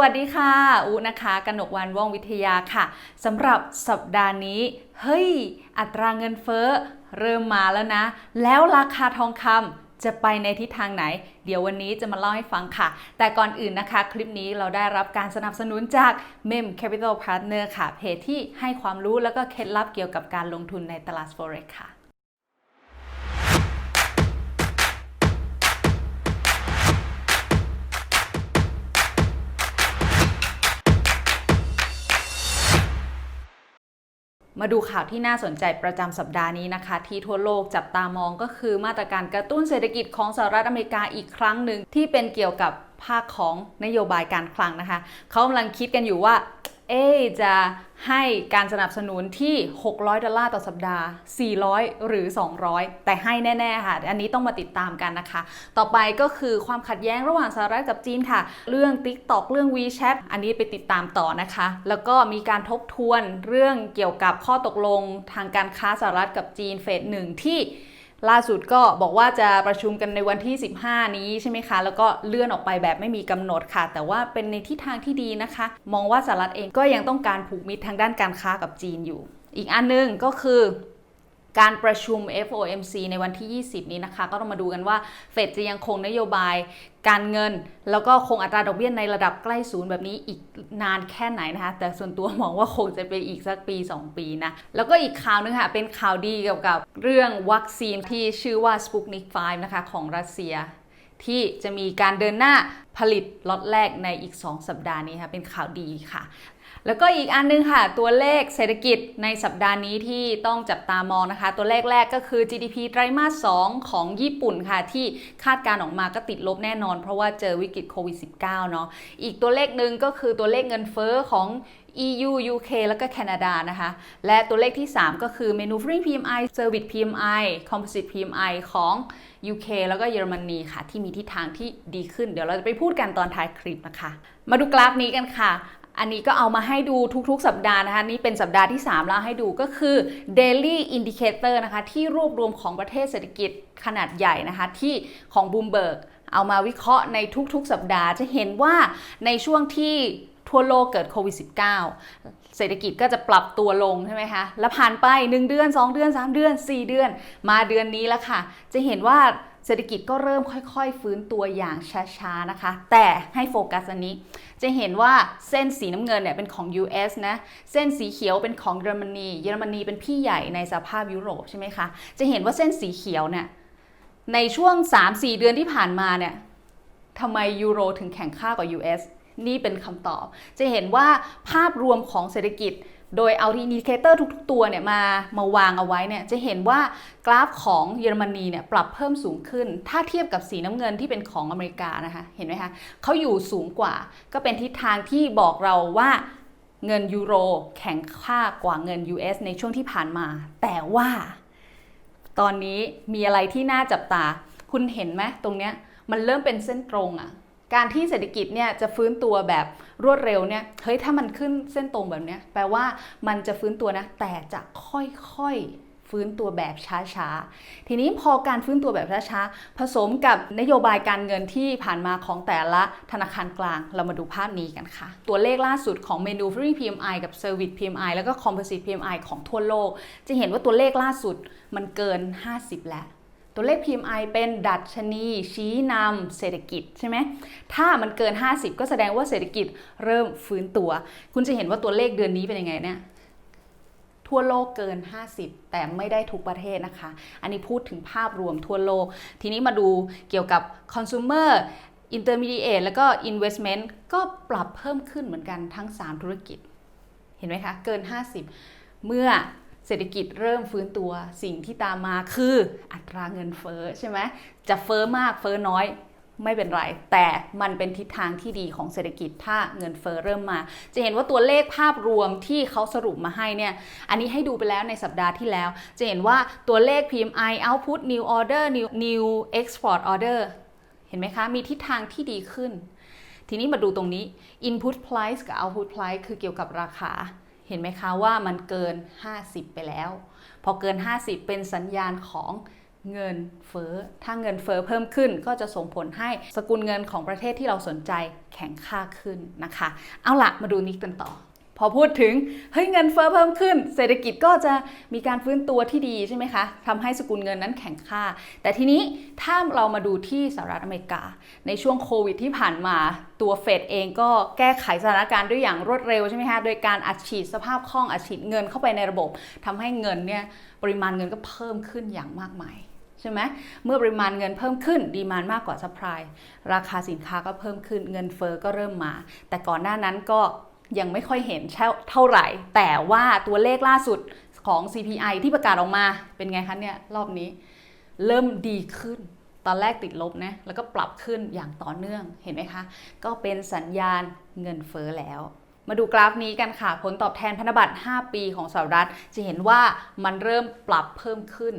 วัสดีค่ะอูนะคะกนกวันว่องวิทยาค่ะสำหรับสัปดาห์นี้ เฮ้ย อัตราเงินเฟ้อเริ่มมาแล้วนะ แล้วราคาทองคำจะไปในทิศทางไหน เดี๋ยววันนี้จะมาเล่าให้ฟังค่ะ แต่ก่อนอื่นนะคะ คลิปนี้เราได้รับการสนับสนุนจาก Mem Capital Partner ค่ะ เพจที่ให้ความรู้แล้วก็เคล็ดลับเกี่ยวกับการลงทุนในตลาด Forex ค่ะ มาดูข่าวที่น่าสนใจประจำสัปดาห์นี้นะคะ ที่ทั่วโลกจับตามองก็คือมาตรการกระตุ้นเศรษฐกิจของสหรัฐอเมริกาอีกครั้งหนึ่งที่เป็นเกี่ยวกับภาคของนโยบายการคลังนะคะ เขากำลังคิดกันอยู่ว่า เอจะให้การสนับสนุนที่ 600 ดอลลาร์ต่อสัปดาห์ 400 หรือ 200 แต่ให้แน่ ๆ ค่ะ อันนี้ต้องมาติดตามกันนะคะ ต่อไปก็คือความขัดแย้งระหว่างสหรัฐกับจีนค่ะ เรื่อง TikTok เรื่อง WeChat อันนี้ไปติดตามต่อนะคะ แล้วก็มีการทบทวนเรื่องเกี่ยวกับข้อตกลงทางการค้าสหรัฐกับจีนเฟสหนึ่งที่ ล่าสุดก็บอกว่าจะประชุมกันในวันที่ 15 นี้ใช่ไหมคะ แล้วก็เลื่อนออกไปแบบไม่มีกำหนดค่ะ แต่ว่าเป็นในทิศทางที่ดีนะคะ มองว่าสหรัฐเองก็ยังต้องการผูกมิตรทางด้านการค้ากับจีนอยู่ อีกอันนึงก็คือ การประชุม FOMC ในวันที่ 20 นี้นะคะ ก็ต้องมาดูกันว่าเฟดจะยังคงนโยบายการเงิน แล้วก็คงอัตราดอกเบี้ยในระดับใกล้ศูนย์แบบนี้อีกนานแค่ไหนนะคะ แต่ส่วนตัวมองว่าคงจะไปอีกสักปี 2 ปีนะ แล้วก็อีกข่าวนึงค่ะ เป็นข่าวดีเกี่ยวกับเรื่องวัคซีนที่ชื่อว่า Sputnik 5 นะคะของรัสเซียที่จะมีการเดินหน้าผลิตล็อตแรกในอีก 2 สัปดาห์นี้ค่ะเป็นข่าวดีค่ะ แล้วก็อีกอันนึงค่ะ ตัวเลขเศรษฐกิจในสัปดาห์นี้ที่ต้องจับตามองนะคะ ตัวเลขแรกก็คือ GDP ไตรมาส 2 ของญี่ปุ่นค่ะ ที่คาดการออกมาก็ติดลบแน่นอน เพราะว่าเจอวิกฤตโควิด -19 เนาะอีกตัวเลขหนึ่งก็คือตัวเลขเงินเฟ้อของ EU UK แล้วก็แคนาดานะคะ และตัวเลขที่ 3 ก็คือ Manufacturing PMI Service PMI Composite PMI ของ UK แล้วก็เยอรมนีค่ะ ที่มีทิศทางที่ดีขึ้น เดี๋ยวเราจะไปพูดกันตอนท้ายคลิปนะคะ มาดูกราฟนี้กันค่ะ อันนี้ก็เอามาให้ดูทุกๆ สัปดาห์นะคะ นี่เป็นสัปดาห์ที่ 3 แล้วให้ดูก็คือ daily indicator นะคะ ที่รวบรวมของประเทศเศรษฐกิจขนาดใหญ่นะคะ ที่ของ Bloomberg เอามาวิเคราะห์ในทุกๆ สัปดาห์จะเห็นว่าในช่วงที่ทั่วโลกเกิดโควิด -19 เศรษฐกิจก็จะปรับตัวลงใช่ไหมคะ แล้วผ่านไป 1 เดือน 2 เดือน 3 เดือน 4 เดือน มาเดือนนี้แล้วค่ะ จะเห็นว่า เศรษฐกิจก็เริ่มค่อยๆ ฟื้นตัวอย่างช้าๆนะคะ แต่ให้โฟกัสอันนี้ จะเห็นว่าเส้นสีน้ำเงินเนี่ยเป็นของ US นะ เส้นสีเขียวเป็นของเยอรมนี เยอรมนีเป็นพี่ใหญ่ในสภาพยุโรปใช่ไหมคะ จะเห็นว่าเส้นสีเขียวเนี่ยในช่วง 3-4 เดือนที่ผ่านมาเนี่ยทำไมยูโรถึงแข็งค่ากว่า US นี่เป็นคำตอบ จะเห็นว่าภาพรวมของเศรษฐกิจ โดยเอาอินดิเคเตอร์ทุกๆตัวเนี่ยมามาวางเอาไว้เนี่ยจะเห็นว่ากราฟของเยอรมนีเนี่ยปรับเพิ่มสูงขึ้น ถ้าเทียบกับสีน้ำเงินที่เป็นของอเมริกานะคะเห็นไหมคะเขาอยู่สูงกว่า ก็เป็นทิศทางที่บอกเราว่าเงินยูโรแข็งค่ากว่าเงิน US ในช่วงที่ผ่านมา แต่ว่าตอนนี้มีอะไรที่น่าจับตา คุณเห็นไหมตรงเนี้ยมันเริ่มเป็นเส้นตรงอะ่ะ การที่เศรษฐกิจเนี่ยจะฟื้นตัวแบบรวดเร็วเนี่ยเฮ้ยถ้ามันขึ้นเส้นตรงแบบเนี้ยแปลว่ามันจะฟื้นตัวนะแต่จะค่อยๆฟื้นตัวแบบช้าๆ ทีนี้พอการฟื้นตัวแบบช้าๆผสมกับนโยบายการเงินที่ผ่านมาของแต่ละธนาคารกลางเรามาดูภาพนี้กันค่ะ ตัวเลขล่าสุดของ Manufacturing PMI กับ Service PMI แล้วก็ Composite PMI ของทั่วโลก จะเห็นว่าตัวเลขล่าสุดมันเกิน 50 แล้ว ตัวเลข PMI เป็นดัชนีชี้นำเศรษฐกิจใช่ไหมถ้ามันเกิน 50 ก็แสดงว่าเศรษฐกิจเริ่มฟื้นตัว คุณจะเห็นว่าตัวเลขเดือนนี้เป็นยังไงเนี่ยทั่วโลกเกิน 50 แต่ไม่ได้ทุกประเทศนะคะ อันนี้พูดถึงภาพรวมทั่วโลก ทีนี้มาดูเกี่ยวกับ consumer intermediate แล้วก็ investment ก็ปรับเพิ่มขึ้นเหมือนกันทั้ง 3 ธุรกิจ เห็นไหมคะ เกิน 50 เมื่อ เศรษฐกิจเริ่มฟื้นตัวสิ่งที่ตามมาคืออัตราเงินเฟ้อใช่ไหมจะเฟ้อมากเฟ้อน้อยไม่เป็นไร แต่มันเป็นทิศทางที่ดีของเศรษฐกิจถ้าเงินเฟ้อเริ่มมา จะเห็นว่าตัวเลขภาพรวมที่เขาสรุปมาให้เนี่ย อันนี้ให้ดูไปแล้วในสัปดาห์ที่แล้ว จะเห็นว่าตัวเลข PMI output new order new new export order เห็นไหมคะ มีทิศทางที่ดีขึ้น ทีนี้มาดูตรงนี้ input price กับ output price คือเกี่ยวกับราคา เห็นไหมคะว่ามันเกิน 50 ไปแล้ว พอเกิน 50 เป็นสัญญาณของเงินเฟ้อ ถ้าเงินเฟ้อเพิ่มขึ้นก็จะส่งผลให้สกุลเงินของประเทศที่เราสนใจแข็งค่าขึ้นนะคะ เอาละมาดูนี้กันต่อ พอพูดถึงเฮ้ยเงินเฟ้อเพิ่มขึ้น เศรษฐกิจก็จะมีการฟื้นตัวที่ดีใช่ไหมคะทำให้สกุลเงินนั้นแข็งค่า แต่ทีนี้ถ้าเรามาดูที่สหรัฐอเมริกา ในช่วงโควิดที่ผ่านมาตัวเฟดเองก็แก้ไขสถานการณ์ด้วยอย่างรวดเร็วใช่ไหมคะโดยการอัดฉีดสภาพคล่องอัดฉีดเงินเข้าไปในระบบทำให้เงินเนี่ยปริมาณเงินก็เพิ่มขึ้นอย่างมากมายใช่ไหมเมื่อปริมาณเงินเพิ่มขึ้นดีมานมากกว่าซัพพลายราคาสินค้าก็เพิ่มขึ้นเงินเฟอ้อก็เริ่มมา แต่ก่อนหน้านั้นก็ ยังไม่ค่อยเห็นเท่าไหร่ แต่ว่าตัวเลขล่าสุดของ CPI ที่ประกาศออกมาเป็นไงคะเนี่ยรอบนี้เริ่มดีขึ้น ตอนแรกติดลบนะแล้วก็ปรับขึ้นอย่างต่อเนื่องเห็นไหมคะ ก็เป็นสัญญาณเงินเฟอ้อแล้วมาดูกราฟนี้กันค่ะ ผลตอบแทนพันธบัตร 5 ปีของสหรัฐ จะเห็นว่ามันเริ่มปรับเพิ่มขึ้น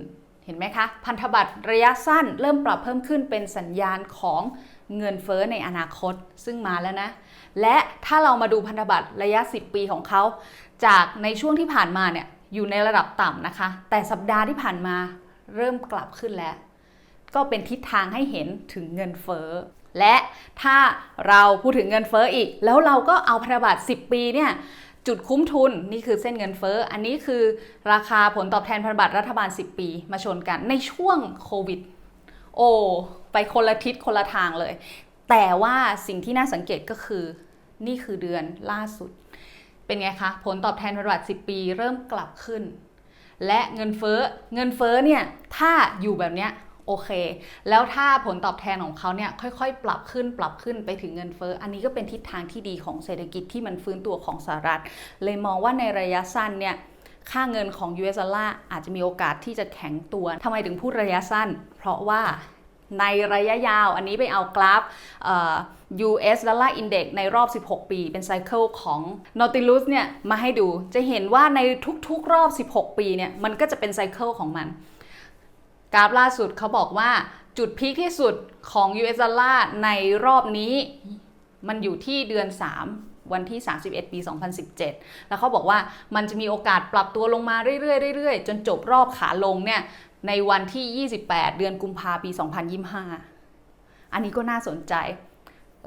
เห็นไหมคะ พันธบัตรระยะสั้น เริ่มปรับเพิ่มขึ้นเป็นสัญญาณของ เงินเฟ้อในอนาคตซึ่งมาแล้วนะ และถ้าเรามาดูพันธบัตรระยะ 10 ปีของเขา จากในช่วงที่ผ่านมาเนี่ยอยู่ในระดับต่ำนะคะ แต่สัปดาห์ที่ผ่านมาเริ่มกลับขึ้นแล้ว ก็เป็นทิศทางให้เห็นถึงเงินเฟ้อและถ้าเราพูดถึงเงินเฟ้ออีก แล้วเราก็เอาพันธบัตร10 ปีเนี่ยจุดคุ้มทุนนี่คือเส้นเงินเฟ้ออันนี้คือราคาผลตอบแทนพันธบัตรรัฐบาล 10 ปี มาชนกันในช่วงโควิด โอ้ไปคนละทิศคนละทางเลย แต่ว่าสิ่งที่น่าสังเกตก็คือ นี่คือเดือนล่าสุด เป็นไงคะ ผลตอบแทนพันธบัตร10 ปีเริ่มกลับขึ้น และเงินเฟ้อเงินเฟ้อเนี่ยถ้าอยู่แบบเนี้ยโอเค แล้วถ้าผลตอบแทนของเขาเนี่ยค่อยๆ ปรับขึ้นปรับขึ้นไปถึงเงินเฟ้อ อันนี้ก็เป็นทิศทางที่ดีของเศรษฐกิจที่มันฟื้นตัวของสหรัฐ เลยมองว่าในระยะสั้นเนี่ย ค่าเงินของ US ดอลลาร์อาจจะมีโอกาสที่จะแข็งตัวทำไมถึงพูดระยะสั้น เพราะว่าในระยะยาวอันนี้ไปเอากราฟ US Dollar Index ในรอบ 16 ปีเป็นไซเคิลของ Nautilus เนี่ยมาให้ดูจะเห็นว่าในทุกๆรอบ 16 ปีเนี่ยมันก็จะเป็นไซเคิลของมัน กราฟล่าสุดเขาบอกว่าจุดพีคที่สุดของ US Dollar ในรอบนี้ มันอยู่ที่เดือน 3 วันที่ 31 ปี 2017 แล้วเขาบอกว่ามันจะมีโอกาสปรับตัวลงมาเรื่อยๆเรื่อยๆ จนจบรอบขาลงเนี่ยในวันที่ 28 เดือนกุมภาปี 2025 อันนี้ก็น่าสนใจ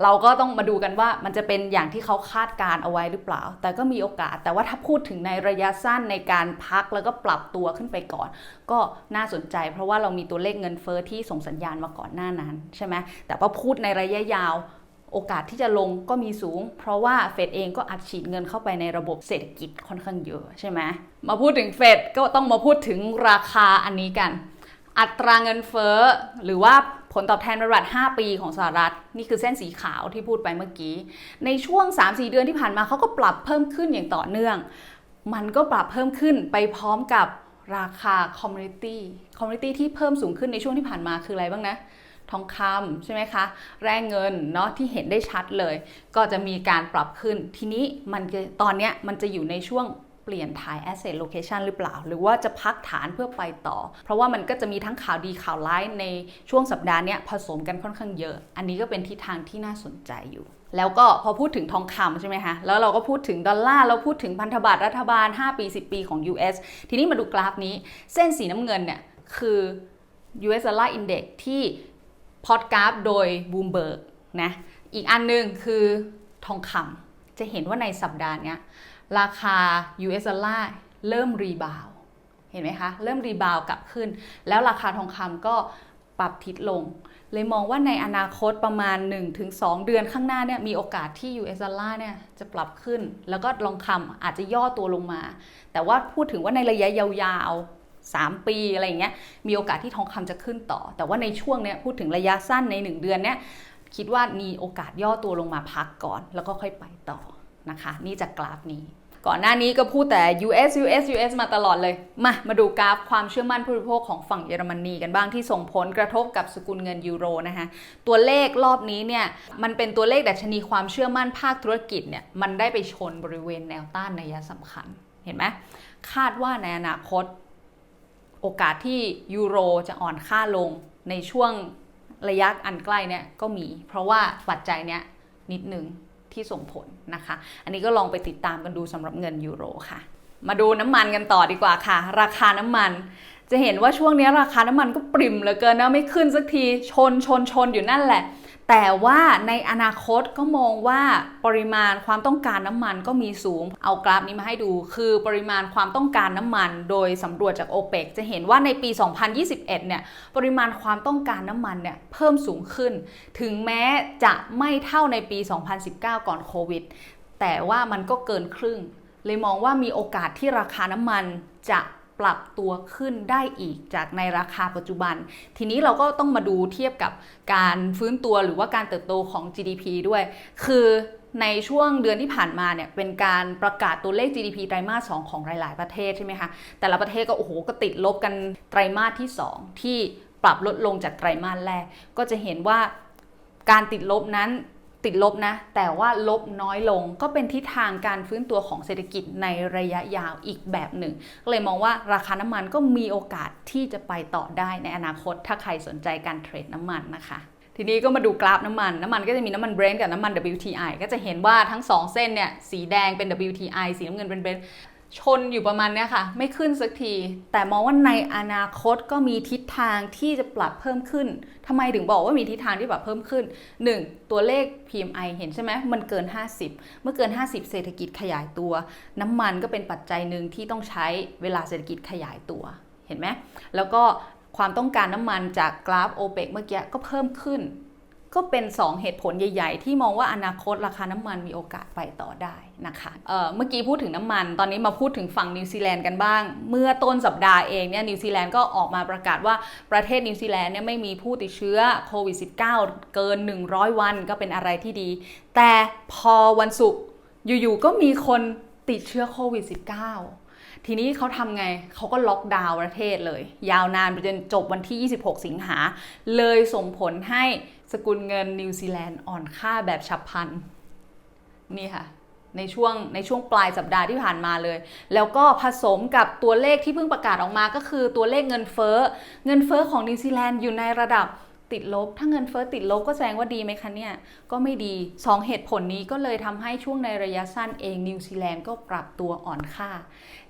เราก็ต้องมาดูกันว่ามันจะเป็นอย่างที่เขาคาดการเอาไว้หรือเปล่า แต่ก็มีโอกาส แต่ว่าถ้าพูดถึงในระยะสั้นในการพักแล้วก็ปรับตัวขึ้นไปก่อน ก็น่าสนใจ เพราะว่าเรามีตัวเลขเงินเฟอ้อที่ส่งสัญญาณมาก่อนหน้านั้นใช่ไหมแต่ว่าพูดในระยะยาว โอกาสที่จะลงก็มีสูง เพราะว่าเฟดเองก็อัดฉีดเงินเข้าไปในระบบเศรษฐกิจค่อนข้างเยอะใช่ไหมมาพูดถึงเฟดก็ต้องมาพูดถึงราคาอันนี้กัน อัตราเงินเฟ้อหรือว่าผลตอบแทนบริษัท5ปีของสหรัฐ นี่คือเส้นสีขาวที่พูดไปเมื่อกี้ ในช่วง 3-4 เดือนที่ผ่านมาเขาก็ปรับเพิ่มขึ้นอย่างต่อเนื่อง มันก็ปรับเพิ่มขึ้นไปพร้อมกับราคาคอมมูนิตี้คอมมูนิตี้ที่เพิ่มสูงขึ้นในช่วงที่ผ่านมาคืออะไรบ้างนะ ทองคำใช่ไหมคะ แร่เงินเนาะที่เห็นได้ชัดเลย ก็จะมีการปรับขึ้น ทีนี้มันจะตอนเนี้ยมันจะอยู่ในช่วงเปลี่ยนถ่าย asset location หรือเปล่า หรือว่าจะพักฐานเพื่อไปต่อ เพราะว่ามันก็จะมีทั้งข่าวดีข่าวร้ายในช่วงสัปดาห์เนี้ยผสมกันค่อนข้างเยอะ อันนี้ก็เป็นทิศทางที่น่าสนใจอยู่แล้วก็พอพูดถึงทองคำใช่ไหมคะแล้วเราก็พูดถึงดอลลาร์เราพูดถึงพันธบัตรรัฐบาล 5 ปี 10 ปีของ US ทีนี้มาดูกราฟนี้ เส้นสีน้ำเงินเนี่ยคือ US Dollar Index ที่ พอดกราฟโดย Bloomberg นะอีกอันหนึงคือทองคำจะเห็นว่าในสัปดาห์นี้ราคา US Dollar เริ่มรีบาวเห็นไหมคะ เริ่มรีบาวกลับขึ้น แล้วราคาทองคำก็ปรับทิศลง เลยมองว่าในอนาคตประมาณ 1-2 เดือนข้างหน้าเนี่ยมีโอกาสที่ US Dollar เนี่ยจะปรับขึ้น แล้วก็ลองคำอาจจะย่อตัวลงมา แต่ว่าพูดถึงว่าในระยะยาว 3 ปีอะไรอย่างเงี้ยมีโอกาสที่ทองคำจะขึ้นต่อ แต่ว่าในช่วงเนี้ยพูดถึงระยะสั้นใน 1 เดือนเนี้ยคิดว่ามีโอกาสย่อตัวลงมาพักก่อน แล้วก็ค่อยไปต่อนะคะ นี่จากกราฟนี้ ก่อนหน้านี้ก็พูดแต่ US US US มาตลอดเลย มามาดูกราฟความเชื่อมั่นผู้บริโภคของฝั่งเยอรมนีกันบ้างที่ส่งผลกระทบกับสกุลเงินยูโรนะคะตัวเลขรอบนี้เนี่ยมันเป็นตัวเลขดัชนีความเชื่อมั่นภาคธุรกิจเนี่ยมันได้ไปชนบริเวณแนวต้านนัยสำคัญเห็นไหมคาดว่าในอนาคต โอกาสที่ยูโรจะอ่อนค่าลงในช่วงระยะอันใกล้เนี่ยก็มี เพราะว่าปัจจัยเนี้ยนิดนึงที่ส่งผลนะคะ อันนี้ก็ลองไปติดตามกันดูสำหรับเงินยูโรค่ะ มาดูน้ำมันกันต่อดีกว่าค่ะ ราคาน้ำมัน จะเห็นว่าช่วงนี้ราคาน้ำมันก็ปริ่มเหลือเกินนะไม่ขึ้นสักทีชนชนชนอยู่นั่นแหละ แต่ว่าในอนาคตก็มองว่าปริมาณความต้องการน้ำมันก็มีสูง เอากราฟนี้มาให้ดู คือปริมาณความต้องการน้ำมัน โดยสำรวจจาก o p e ปจะเห็นว่าในปี 2021 เนี่ยปริมาณความต้องการน้ำมันเนี่ยเพิ่มสูงขึ้น ถึงแม้จะไม่เท่าในปี 2019 ก่อนโควิด แต่ว่ามันก็เกินครึ่ง เลยมองว่ามีโอกาสที่ราคาน้ำมันจะ ปรับตัวขึ้นได้อีกจากในราคาปัจจุบัน ทีนี้เราก็ต้องมาดูเทียบกับการฟื้นตัวหรือว่าการเติบโตของ GDP ด้วย คือในช่วงเดือนที่ผ่านมาเนี่ยเป็นการประกาศตัวเลข GDP ไตรมาส 2 ของหลาย ๆ ประเทศใช่ไหมคะ แต่ละประเทศก็โอ้โหก็ติดลบกันไตรมาสที่ 2 ที่ปรับลดลงจากไตรมาสแรก ก็จะเห็นว่าการติดลบนั้น ติดลบนะ แต่ว่าลบน้อยลงก็เป็นทิศทางการฟื้นตัวของเศรษฐกิจในระยะยาวอีกแบบหนึ่ง ก็เลยมองว่าราคาน้ำมันก็มีโอกาสที่จะไปต่อได้ในอนาคต ถ้าใครสนใจการเทรดน้ำมันนะคะ ทีนี้ก็มาดูกราฟน้ำมัน น้ำมันก็จะมีน้ำมันเบรนท์กับน้ำมัน WTI ก็จะเห็นว่าทั้ง 2 เส้นเนี่ยสีแดงเป็น WTI สีน้ำเงินเป็นเบรนท์ ชนอยู่ประมาณเนี้ยค่ะ ไม่ขึ้นสักที แต่มองว่าในอนาคตก็มีทิศทางที่จะปรับเพิ่มขึ้นทำไมถึงบอกว่ามีทิศทางที่ปรับเพิ่มขึ้น 1. ตัวเลข PMI เห็นใช่ไหมมันเกิน 50 เมื่อเกิน 50 เศรษฐกิจขยายตัว น้ำมันก็เป็นปัจจัยหนึ่งที่ต้องใช้เวลาเศรษฐกิจขยายตัวเห็นไหมแล้วก็ความต้องการน้ำมันจากกราฟ o p e ปเมื่อกี้ก็เพิ่มขึ้น ก็เป็น 2 เหตุผลใหญ่ ๆ ที่มองว่าอนาคตราคาน้ำมันมีโอกาสไปต่อได้นะคะเเมื่อกี้พูดถึงน้ำมัน ตอนนี้มาพูดถึงฝั่งนิวซีแลนด์กันบ้าง เมื่อต้นสัปดาห์เองเนี่ยนิวซีแลนด์ก็ออกมาประกาศว่าประเทศนิวซีแลนด์เนี่ยไม่มีผู้ติดเชื้อโควิด -19 เกิน 100 วันก็เป็นอะไรที่ดี แต่พอวันศุกร์อยู่ๆก็มีคนติดเชื้อโควิด -19 ทีนี้เขาทำไง เขาก็ล็อกดาวน์ประเทศเลย ยาวนานไปจนจบวันที่ 26 สิงหา เลยส่งผลให้ สกุลเงินนิวซีแลนด์อ่อนค่าแบบฉับพลันนี่ค่ะในช่วงในช่วงปลายสัปดาห์ที่ผ่านมาเลย แล้วก็ผสมกับตัวเลขที่เพิ่งประกาศออกมาก็คือตัวเลขเงินเฟ้อ เงินเฟ้อของนิวซีแลนด์อยู่ในระดับติดลบ ถ้าเงินเฟ้อติดลบก็แสดงว่าดีไหมคะเนี่ย ก็ไม่ดี 2 เหตุผลนี้ก็เลยทำให้ช่วงในระยะสั้นเองนิวซีแลนด์ก็ปรับตัวอ่อนค่า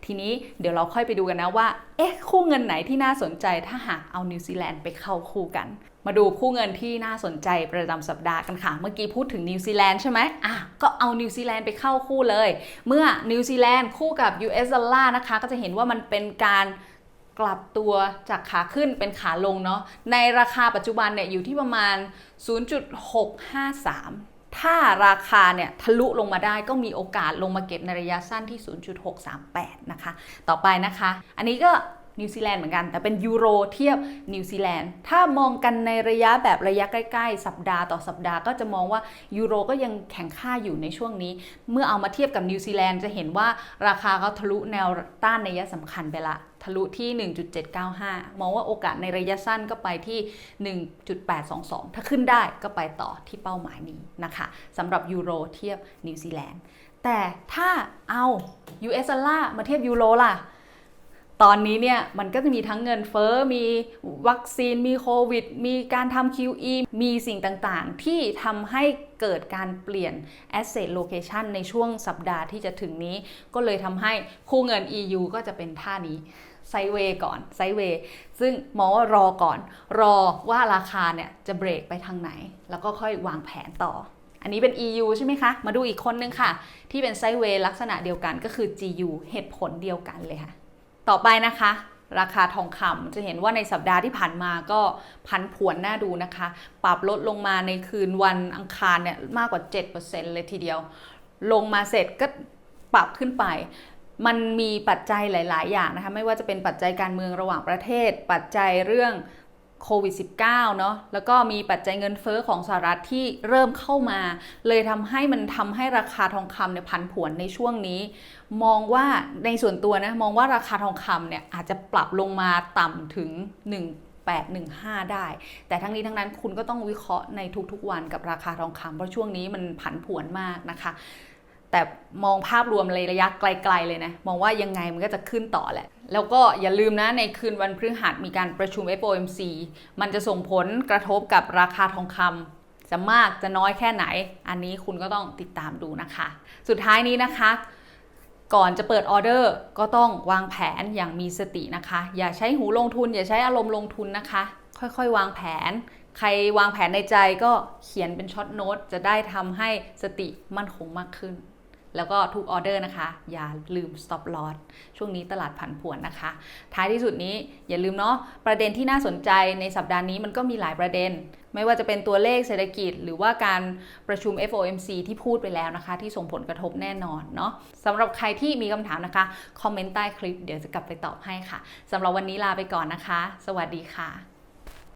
ทีนี้เดี๋ยวเราค่อยไปดูกันนะว่า เอ๊ะ คู่เงินไหนที่น่าสนใจถ้าหากเอานิวซีแลนด์ไปเข้าคู่กัน มาดูคู่เงินที่น่าสนใจประจำสัปดาห์กันค่ะ เมื่อกี้พูดถึงนิวซีแลนด์ใช่ไหมอะ ก็เอานิวซีแลนด์ไปเข้าคู่เลย เมื่อนิวซีแลนด์คู่กับ US ดอลลาร์นะคะ ก็จะเห็นว่ามันเป็นการกลับตัวจากขาขึ้นเป็นขาลงเนาะ ในราคาปัจจุบันเนี่ยอยู่ที่ประมาณ 0.653ถ้าราคาเนี่ยทะลุลงมาได้ก็มีโอกาสลงมาเก็บในระยะสั้นที่ 0.638 นะคะ ต่อไปนะคะ อันนี้ก็ นิวซีแลนด์เหมือนกัน แต่เป็นยูโรเทียบนิวซีแลนด์ ถ้ามองกันในระยะแบบระยะใกล้ ๆ สัปดาห์ต่อสัปดาห์ก็จะมองว่ายูโรก็ยังแข็งค่าอยู่ในช่วงนี้ เมื่อเอามาเทียบกับนิวซีแลนด์จะเห็นว่าราคาเขาทะลุแนวต้านในระยะสำคัญไปละทะลุที่ 1.795 มองว่าโอกาสในระยะสั้นก็ไปที่ 1.822 ถ้าขึ้นได้ก็ไปต่อที่เป้าหมายนี้นะคะสำหรับยูโรเทียบนิวซีแลนด์ แต่ถ้าเอา US ดอลลาร์มาเทียบยูโรล่ะ ตอนนี้เนี่ยมันก็จะมีทั้งเงินเฟอ้อ มีวัคซีน มีโควิด มีการทำ QE มีสิ่งต่างๆ ที่ทำให้เกิดการเปลี่ยน asset location ในช่วงสัปดาห์ที่จะถึงนี้ ก็เลยทำให้คู่เงิน EU ก็จะเป็นท่านี้ไซเวย์ก่อนไซเวย์ซึ่งมองว่ารอก่อน รอว่าราคาเนี่ยจะเบรกไปทางไหน แล้วก็ค่อยวางแผนต่อ อันนี้เป็น EU ใช่ไหมคะ มาดูอีกคนนึงค่ะ ที่เป็นไซเวย์ลักษณะเดียวกันก็คือ GU เหตุผลเดียวกันเลยค่ะ ต่อไปนะคะ ราคาทองคำจะเห็นว่าในสัปดาห์ที่ผ่านมาก็พันผวนน่าดูนะคะ ปรับลดลงมาในคืนวันอังคารเนี่ยมากกว่า 7%เลยทีเดียว ลงมาเสร็จก็ปรับขึ้นไปมันมีปัจจัยหลาย ๆ อย่างนะคะ ไม่ว่าจะเป็นปัจจัยการเมืองระหว่างประเทศ ปัจจัยเรื่อง โควิด -19 เนาะแล้วก็มีปัจจัยเงินเฟอ้อของสหรัฐที่เริ่มเข้ามา เลยทำให้มันทำให้ราคาทองคำเนี่ยผันผวนในช่วงนี้ มองว่าในส่วนตัวนะมองว่าราคาทองคำเนี่ยอาจจะปรับลงมาต่ำถึง 1815 ได้ แต่ทั้งนี้ทั้งนั้นคุณก็ต้องวิเคราะห์ในทุกๆวันกับราคาทองคำเพราะช่วงนี้มันผันผวนมากนะคะ แต่มองภาพรวมเลยระยะไกล ๆ เลยนะ มองว่ายังไงมันก็จะขึ้นต่อแหละ แล้วก็อย่าลืมนะในคืนวันพฤหัสมีการประชุม FOMC มันจะส่งผลกระทบกับราคาทองคำจะมากจะน้อยแค่ไหน อันนี้คุณก็ต้องติดตามดูนะคะ สุดท้ายนี้นะคะ ก่อนจะเปิดออเดอร์ก็ต้องวางแผนอย่างมีสตินะคะ อย่าใช้หูลงทุน อย่าใช้อารมณ์ลงทุนนะคะ ค่อยๆ วางแผน ใครวางแผนในใจก็เขียนเป็นช็อตโน้ตจะได้ทำให้สติมั่นคงมากขึ้น แล้วก็ทุกออเดอร์นะคะ อย่าลืม stop loss ช่วงนี้ตลาดผันผวนนะคะ ท้ายที่สุดนี้อย่าลืมเนาะประเด็นที่น่าสนใจในสัปดาห์นี้มันก็มีหลายประเด็น ไม่ว่าจะเป็นตัวเลขเศรษฐกิจ หรือว่าการประชุม FOMC ที่พูดไปแล้วนะคะ ที่ส่งผลกระทบแน่นอนเนาะสำหรับใครที่มีคำถามนะคะคอมเมนต์ใต้คลิปเดี๋ยวจะกลับไปตอบให้ค่ะสำหรับวันนี้ลาไปก่อนนะคะ สวัสดีค่ะ